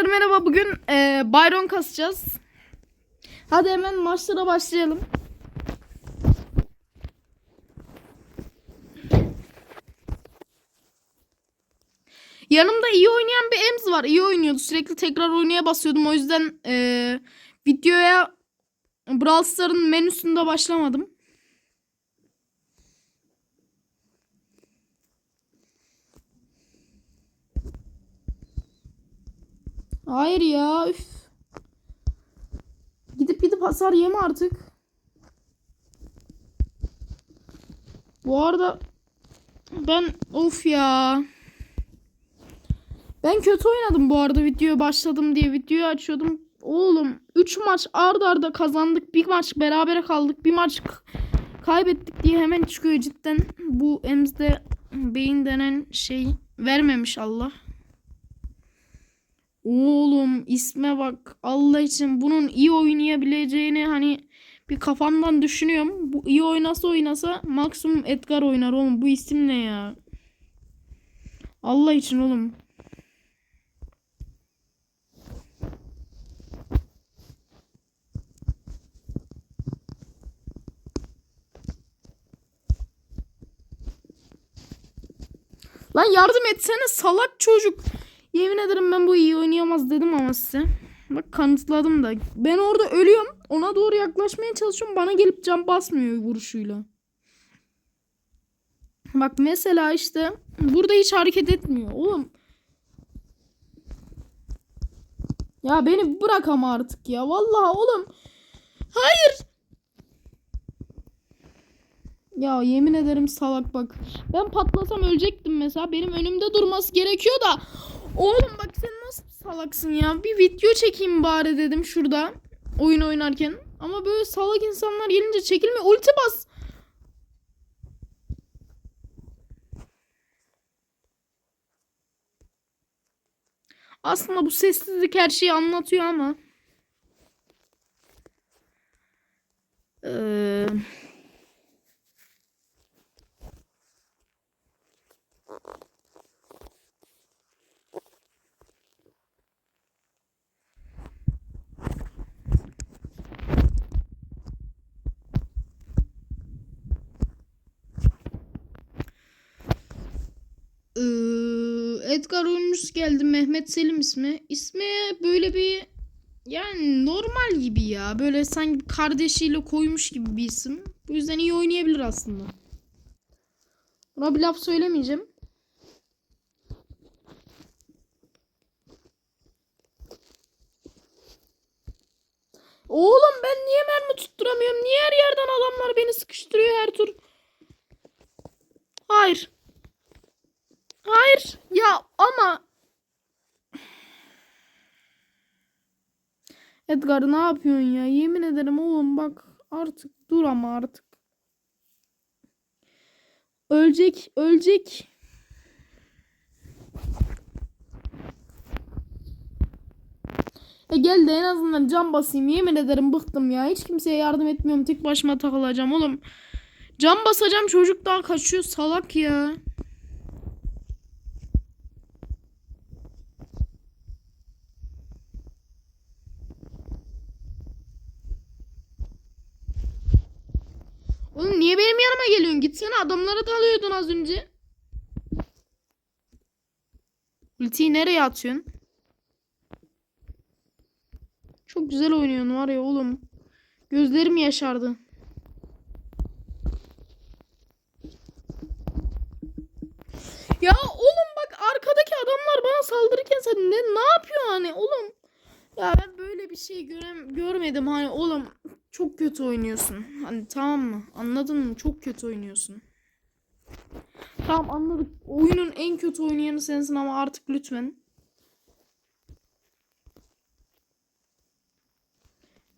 Arkadaşlar merhaba. Bugün e, Byron kasacağız. Hadi hemen maçlara başlayalım. Yanımda iyi oynayan bir Ems var. İyi oynuyordu. Sürekli tekrar oynaya basıyordum. O yüzden e, videoya Brawl Stars'ın menüsünde başlamadım. Hayır ya. Üf. Gidip gidip hasar yeme artık. Bu arada ben of ya. Ben kötü oynadım bu arada videoya başladım diye videoyu açıyordum. Oğlum 3 maç ard arda kazandık. Bir maç berabere kaldık. Bir maç kaybettik diye hemen çıkıyor cidden. Bu emzde beyin denen şey vermemiş Allah. Oğlum isme bak Allah için bunun iyi oynayabileceğini hani bir kafamdan düşünüyorum. Bu iyi oynasa oynasa maksimum Edgar oynar oğlum. Bu isim ne ya? Allah için oğlum. Lan yardım etsene salak çocuk. Yemin ederim ben bu iyi oynayamaz dedim ama size. Bak kanıtladım da. Ben orada ölüyorum. Ona doğru yaklaşmaya çalışıyorum. Bana gelip can basmıyor vuruşuyla. Bak mesela işte burada hiç hareket etmiyor. Oğlum. Ya beni bırak ama artık ya. Vallahi oğlum. Hayır. Ya yemin ederim salak bak. Ben patlasam ölecektim mesela. Benim önümde durması gerekiyor da. Oğlum bak sen nasıl salaksın ya. Bir video çekeyim bari dedim şurada. Oyun oynarken. Ama böyle salak insanlar gelince çekilme. Ulti bas. Aslında bu sessizlik her şeyi anlatıyor ama. Edgar oyuncusu geldi. Mehmet Selim ismi. İsmi böyle bir yani normal gibi ya. Böyle sanki kardeşiyle koymuş gibi bir isim. Bu yüzden iyi oynayabilir aslında. Buna bir laf söylemeyeceğim. Oğlum ben niye mermi tutturamıyorum? Niye her yerden adamlar beni sıkıştırıyor her tur? Hayır. Hayır ya ama Edgar ne yapıyorsun ya? Yemin ederim oğlum bak artık dur ama artık. Ölecek, ölecek. E gel de en azından can basayım. Yemin ederim bıktım ya. Hiç kimseye yardım etmiyorum. Tek başıma takılacağım oğlum. Can basacağım çocuk daha kaçıyor salak ya. Oğlum niye benim yanıma geliyorsun? Gitsene adamlara dalıyordun az önce. Ultiyi nereye atıyorsun? Çok güzel oynuyorsun var ya oğlum. Gözlerim yaşardı. Ya oğlum bak arkadaki adamlar bana saldırırken sen ne ne yapıyorsun hani oğlum? Ya ben bir şey görem görmedim hani oğlum çok kötü oynuyorsun. Hani tamam mı? Anladın mı? Çok kötü oynuyorsun. Tamam anladık. Oyunun en kötü oynayanı sensin ama artık lütfen.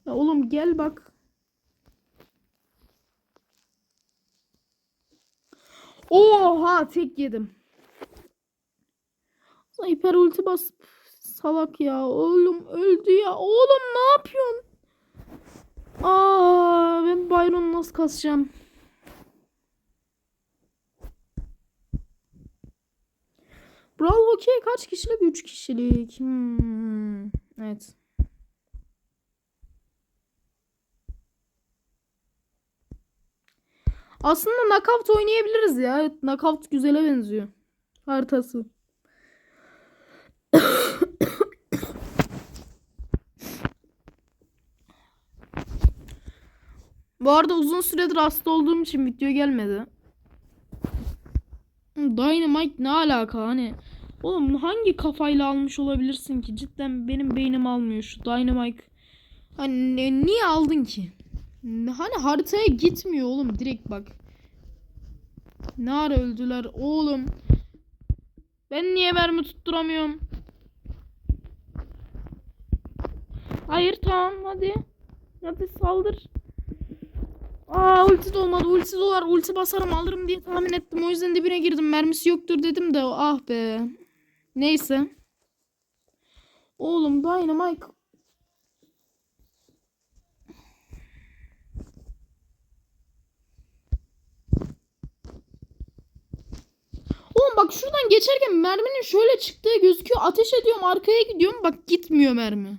Ya oğlum gel bak. Oha tek yedim. Hiper ulti bas salak ya. Oğlum öldü ya. Oğlum ne yapıyorsun? Aa ben Byron nasıl kasacağım? Brawl Hockey kaç kişilik? 3 kişilik. Hmm. Evet. Aslında knockout oynayabiliriz ya. Knockout güzele benziyor. Haritası. Bu arada uzun süredir hasta olduğum için video gelmedi. Dynamite ne alaka hani? Oğlum hangi kafayla almış olabilirsin ki? Cidden benim beynim almıyor şu Dynamite. Hani ne- niye aldın ki? Hani haritaya gitmiyor oğlum direkt bak. Ne ara öldüler oğlum. Ben niye mermi tutturamıyorum? Hayır tamam hadi. Hadi saldır. Aa ulti de olmadı. Ulti dolar. Ulti basarım alırım diye tahmin ettim. O yüzden dibine girdim. Mermisi yoktur dedim de ah be. Neyse. Oğlum Dynamite. Oğlum bak şuradan geçerken merminin şöyle çıktığı gözüküyor. Ateş ediyorum arkaya gidiyorum. Bak gitmiyor mermi.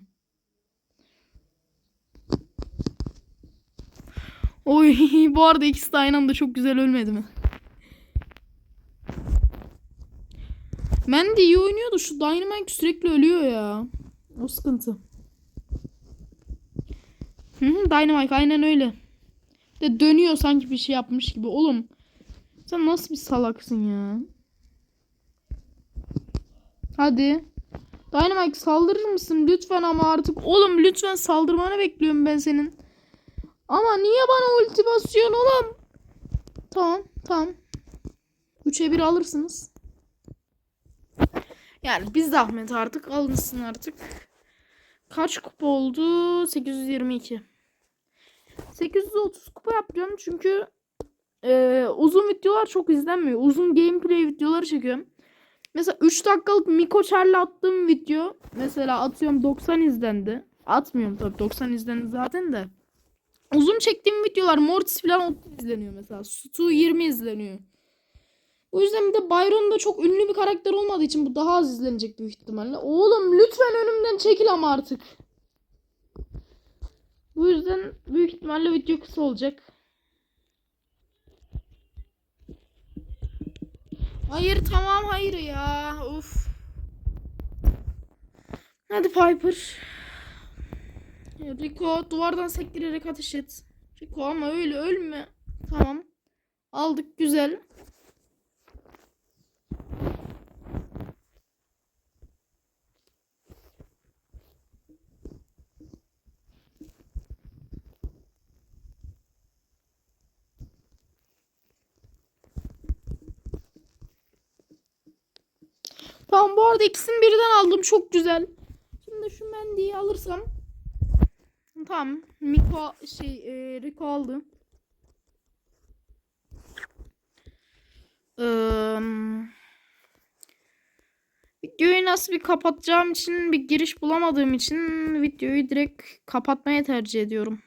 Oy bu arada ikisi de aynı anda çok güzel ölmedi mi? De iyi oynuyordu. Şu Dynamite sürekli ölüyor ya. O sıkıntı. Hı hı, Dynamite aynen öyle. De dönüyor sanki bir şey yapmış gibi. Oğlum sen nasıl bir salaksın ya? Hadi. Dynamite saldırır mısın lütfen ama artık. Oğlum lütfen saldırmanı bekliyorum ben senin. Ama niye bana ulti basıyorsun oğlum? Tamam tamam. 3'e 1 alırsınız. Yani biz zahmet artık alınsın artık. Kaç kupa oldu? 822. 830 kupa yapacağım çünkü e, uzun videolar çok izlenmiyor. Uzun gameplay videoları çekiyorum. Mesela 3 dakikalık Miko Charlie attığım video mesela atıyorum 90 izlendi. Atmıyorum tabii 90 izlendi zaten de. Uzun çektiğim videolar Mortis falan 30 izleniyor mesela. Stu 20 izleniyor. O yüzden de Byron da çok ünlü bir karakter olmadığı için bu daha az izlenecek büyük ihtimalle. Oğlum lütfen önümden çekil ama artık. Bu yüzden büyük ihtimalle video kısa olacak. Hayır tamam hayır ya. Of. Hadi Piper. Rico duvardan sektirerek ateş et. Rico ama öyle ölme. Tamam. Aldık güzel. Tamam bu arada ikisini birden aldım. Çok güzel. Şimdi şu mendiyi alırsam. Tamam. Miko şey e, Rico aldı. Eee, videoyu nasıl bir kapatacağım için bir giriş bulamadığım için videoyu direkt kapatmaya tercih ediyorum.